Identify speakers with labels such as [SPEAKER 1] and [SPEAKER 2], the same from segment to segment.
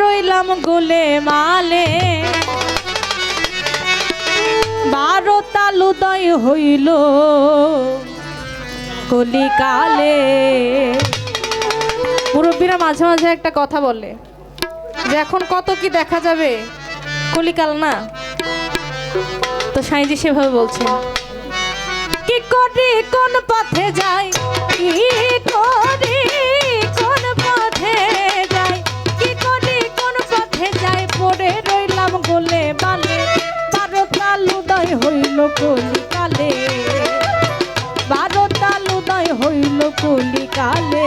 [SPEAKER 1] রইলাম গোলে মালে। বারো তালুদয় হইল কলিকালে। মুরব্বীরা মাঝে মাঝে একটা কথা বলে যে এখন কত কি দেখা যাবে? কলিকাল না? তো সাইজি সেভাবে বলছেন, কি করি, কোন পথে যাই, কি রইলাম গোলে বালে বারো তাল উদয় হইল কলিকালে। বারো তাল উদয় হইল কলিকালে।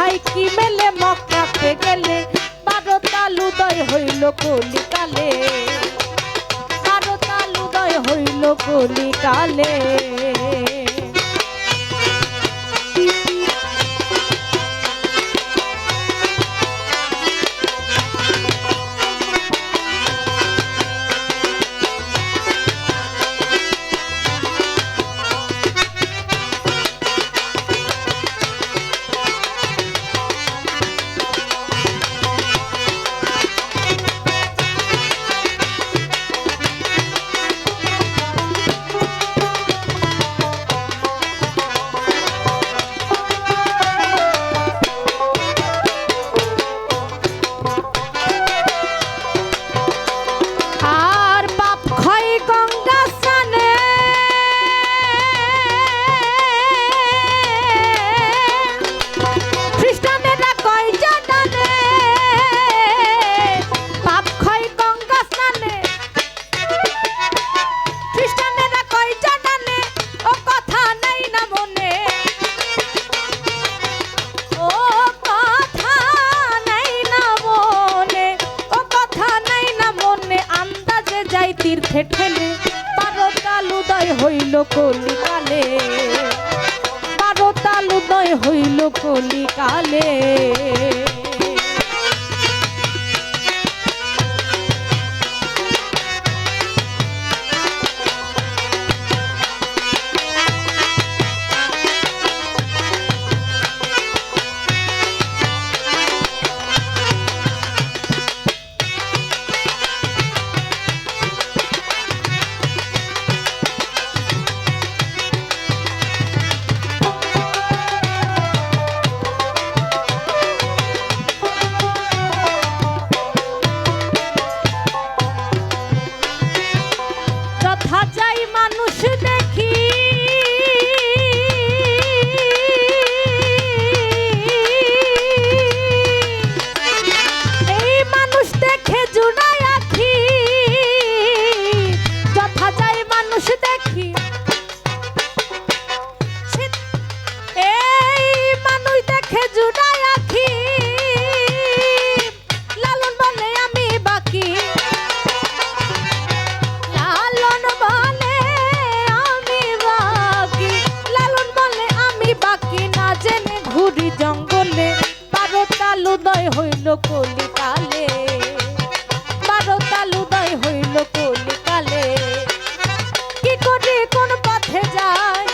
[SPEAKER 1] শুধাই কি মেলে মক্কাতে গেলে? বারো তাল উদয় হইল কলিকালে। বারো তাল উদয় হইল কলিকালে। তীর্থে ঠেলে বারো তাল উদয় হইল কলিকালে বারো তাল উদয় হইল কলিকালে। কলিকালে। বারো উদয় হইল কি করে পথে যায়?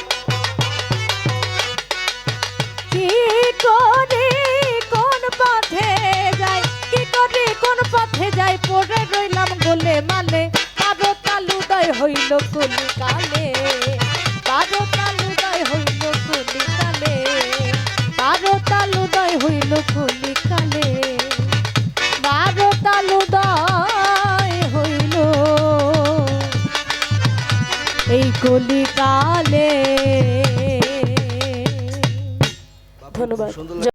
[SPEAKER 1] কি করে পথে যায়? কি রইলাম গোলে মালে। বারো তাল উদয় হইল কলিকালে। বারো
[SPEAKER 2] কলিকালে ধন্যবাদ